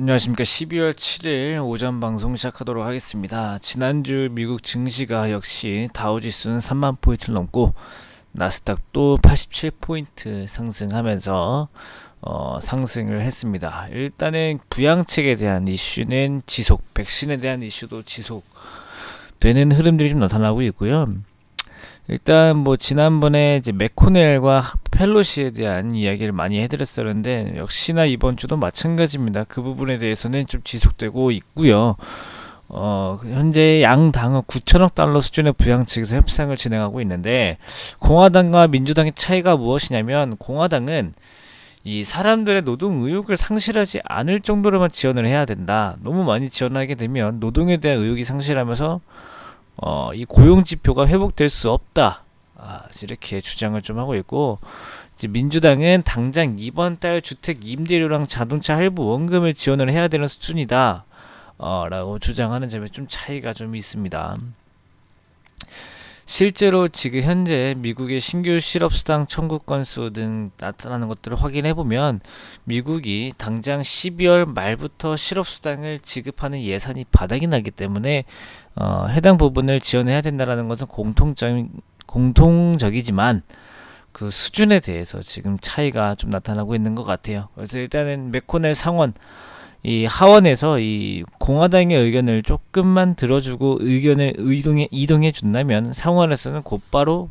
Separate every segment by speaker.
Speaker 1: 안녕하십니까. 12월 7일 오전 방송 시작하도록 하겠습니다. 지난주 미국 증시가 역시 다우지수는 3만 포인트를 넘고 나스닥도 87포인트 상승하면서 어, 상승을 했습니다. 일단은 부양책에 대한 이슈는 지속, 백신에 대한 이슈도 지속되는 흐름들이 좀 나타나고 있고요. 일단 뭐 지난번에 이제 맥코넬과 펠로시에 대한 이야기를 많이 해드렸었는데 역시나 이번 주도 마찬가지입니다. 그 부분에 대해서는 좀 지속되고 있고요. 어, 현재 양 당은 9천억 달러 수준의 부양책에서 협상을 진행하고 있는데 공화당과 민주당의 차이가 무엇이냐면 공화당은 이 사람들의 노동 의욕을 상실하지 않을 정도로만 지원을 해야 된다. 너무 많이 지원하게 되면 노동에 대한 의욕이 상실하면서 어, 이 고용 지표가 회복될 수 없다. 아, 이렇게 주장을 좀 하고 있고 이제 민주당은 당장 이번 달 주택 임대료랑 자동차 할부 원금을 지원을 해야 되는 수준이다. 어, 라고 주장하는 점에 좀 차이가 좀 있습니다. 실제로 지금 현재 미국의 신규 실업수당 청구 건수 등 나타나는 것들을 확인해 보면 미국이 당장 12월 말부터 실업수당을 지급하는 예산이 바닥이 나기 때문에 어, 해당 부분을 지원해야 된다라는 것은 공통적 공통적이지만 그 수준에 대해서 지금 차이가 좀 나타나고 있는 것 같아요. 그래서 일단은 맥코넬 상원 이 하원에서 이 공화당의 의견을 조금만 들어주고 의견을 이동해 이동해 준다면 상원에서는 곧바로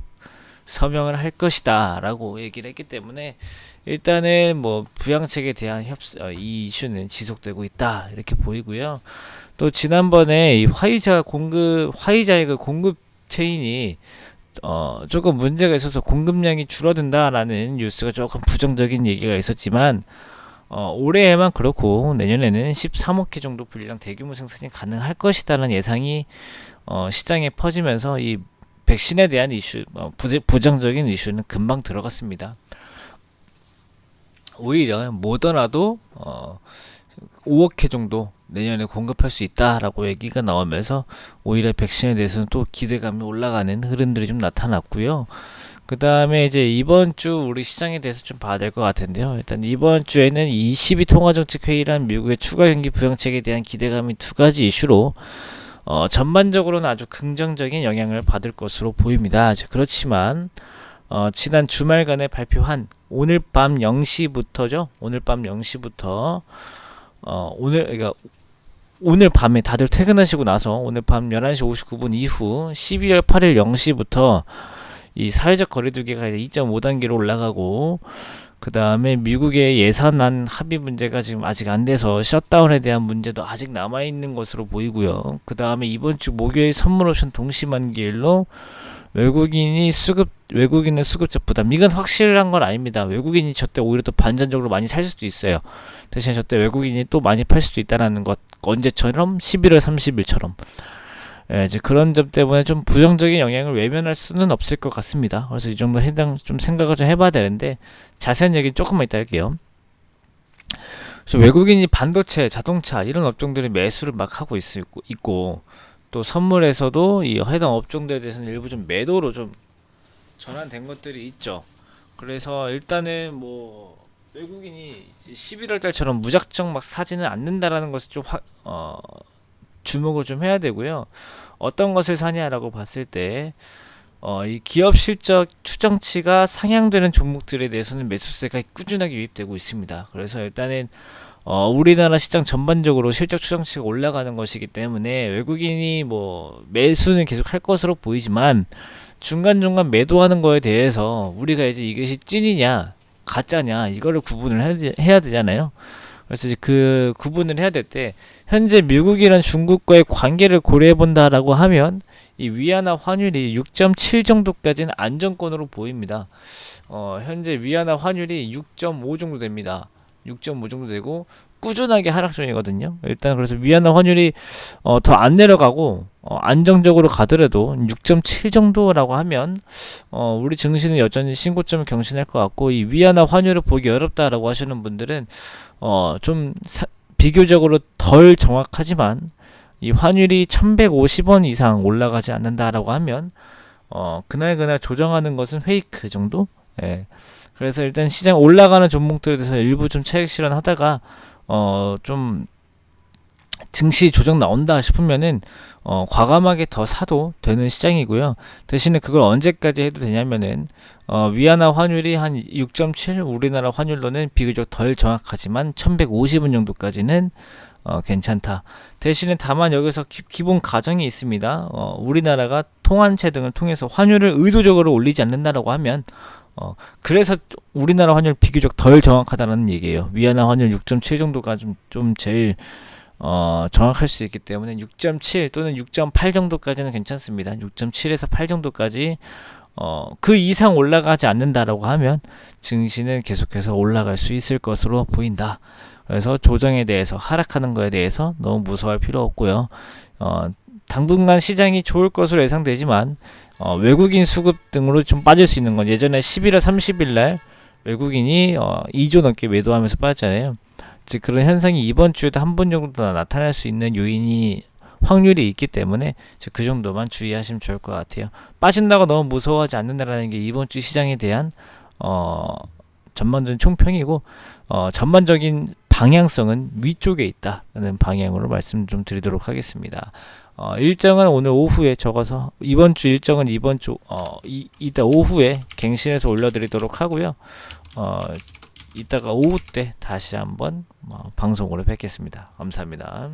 Speaker 1: 서명을 할 것이다라고 얘기를 했기 때문에 일단은 뭐 부양책에 대한 협 어, 이 이슈는 지속되고 있다 이렇게 보이고요. 또 지난번에 이 화이자 공급 화이자의 그 공급 체인이 어 조금 문제가 있어서 공급량이 줄어든다라는 뉴스가 조금 부정적인 얘기가 있었지만 어, 올해에만 그렇고 내년에는 13억 개 정도 분량 대규모 생산이 가능할 것이다라는 예상이 어, 시장에 퍼지면서 이 백신에 대한 이슈, 어, 부정적인 이슈는 금방 들어갔습니다. 오히려 모더나도 어, 5억 회 정도 내년에 공급할 수 있다라고 얘기가 나오면서 오히려 백신에 대해서는 또 기대감이 올라가는 흐름들이 좀 나타났고요. 그 다음에 이제 이번 주 우리 시장에 대해서 좀 봐야 될 것 같은데요. 일단 이번 주에는 22 통화정책회의란 미국의 추가 경기 부양책에 대한 기대감이 두 가지 이슈로 어, 전반적으로는 아주 긍정적인 영향을 받을 것으로 보입니다. 그렇지만 어, 지난 주말간에 발표한 오늘 밤 0시부터죠. 오늘 밤 0시부터 어, 오늘 그러니까 오늘 밤에 다들 퇴근하시고 나서 오늘 밤 11시 59분 이후 12월 8일 0시부터 이 사회적 거리두기가 2.5단계로 올라가고 그 다음에 미국의 예산안 합의 문제가 지금 아직 안 돼서 셧다운에 대한 문제도 아직 남아 있는 것으로 보이고요. 그 다음에 이번 주 목요일 선물 옵션 동시 만기일로 외국인이 수급 외국인의 수급자 부담 이건 확실한 건 아닙니다. 외국인이 저때 오히려 또 반전적으로 많이 살 수도 있어요. 대신 저때 외국인이 또 많이 팔 수도 있다라는 것 언제처럼 11월 30일처럼 예, 이제 그런 점 때문에 좀 부정적인 영향을 외면할 수는 없을 것 같습니다. 그래서 이 정도 해당 좀 생각을 좀 해봐야 되는데 자세한 얘기 조금만 이따 할게요. 외국인이 반도체, 자동차 이런 업종들이 매수를 막 하고 있, 있고 또 선물에서도 이 해당 업종들에 대해서는 일부 좀 매도로 좀 전환된 것들이 있죠. 그래서 일단은 뭐 외국인이 11월 달처럼 무작정 막 사지는 않는다라는 것을 좀 화, 어, 주목을 좀 해야 되고요. 어떤 것을 사냐라고 봤을 때, 어, 이 기업 실적 추정치가 상향되는 종목들에 대해서는 매수세가 꾸준하게 유입되고 있습니다. 그래서 일단은 어, 우리나라 시장 전반적으로 실적 추정치가 올라가는 것이기 때문에 외국인이 뭐 매수는 계속 할 것으로 보이지만 중간중간 매도하는 거에 대해서 우리가 이제 이것이 찐이냐 가짜냐 이거를 구분을 해야 되잖아요. 그래서 이제 그 구분을 해야 될 때 현재 미국이란 중국과의 관계를 고려해 본다라고 하면 이 위안화 환율이 6.7 정도까지는 안정권으로 보입니다. 어, 현재 위안화 환율이 6.5 정도 됩니다. 6.5 정도 되고 꾸준하게 하락 중이거든요. 일단 그래서 위안화 환율이 어, 더 안 내려가고 어, 안정적으로 가더라도 6.7 정도라고 하면 어, 우리 증시는 여전히 신고점을 경신할 것 같고 이 위안화 환율을 보기 어렵다라고 하시는 분들은 어, 좀 사, 비교적으로 덜 정확하지만 이 환율이 1150원 이상 올라가지 않는다라고 하면 어, 그날 그날 조정하는 것은 페이크 정도? 예. 그래서 일단 시장 올라가는 종목들에 대해서 일부 좀 차익 실현하다가 어, 좀 증시 조정 나온다 싶으면은 어, 과감하게 더 사도 되는 시장이고요. 대신에 그걸 언제까지 해도 되냐면은 어, 위안화 환율이 한 6.7, 우리나라 환율로는 비교적 덜 정확하지만 1150원 정도까지는 어, 괜찮다. 대신에 다만 여기서 기, 본 가정이 있습니다. 어, 우리나라가 통환체 등을 통해서 환율을 의도적으로 올리지 않는다라고 하면 어, 그래서 우리나라 환율 비교적 덜 정확하다는 얘기예요. 위안화 환율 6.7 정도가 좀, 좀 제일 어, 정확할 수 있기 때문에 6.7 또는 6.8 정도까지는 괜찮습니다. 6.7에서 8 정도까지 어, 그 이상 올라가지 않는다라고 하면 증시는 계속해서 올라갈 수 있을 것으로 보인다. 그래서 조정에 대해서 하락하는 거에 대해서 너무 무서워할 필요 없고요. 어, 당분간 시장이 좋을 것으로 예상되지만 어, 외국인 수급 등으로 좀 빠질 수 있는 건 예전에 11월 30일 날 외국인이 어, 2조 넘게 매도하면서 빠졌잖아요. 즉 그런 현상이 이번 주에도 한 번 정도 나타날 수 있는 요인이 확률이 있기 때문에 즉그 정도만 주의하시면 좋을 것 같아요. 빠진다고 너무 무서워하지 않는다라는 게 이번 주 시장에 대한 어, 전반적인 총평이고 어, 전반적인 방향성은 위쪽에 있다라는 방향으로 말씀 좀 드리도록 하겠습니다. 어, 일정은 오늘 오후에 적어서 이번 주 일정은 이번 주 어, 이, 이따 오후에 갱신해서 올려드리도록 하고요. 어, 이따가 오후 때 다시 한번 어, 방송으로 뵙겠습니다. 감사합니다.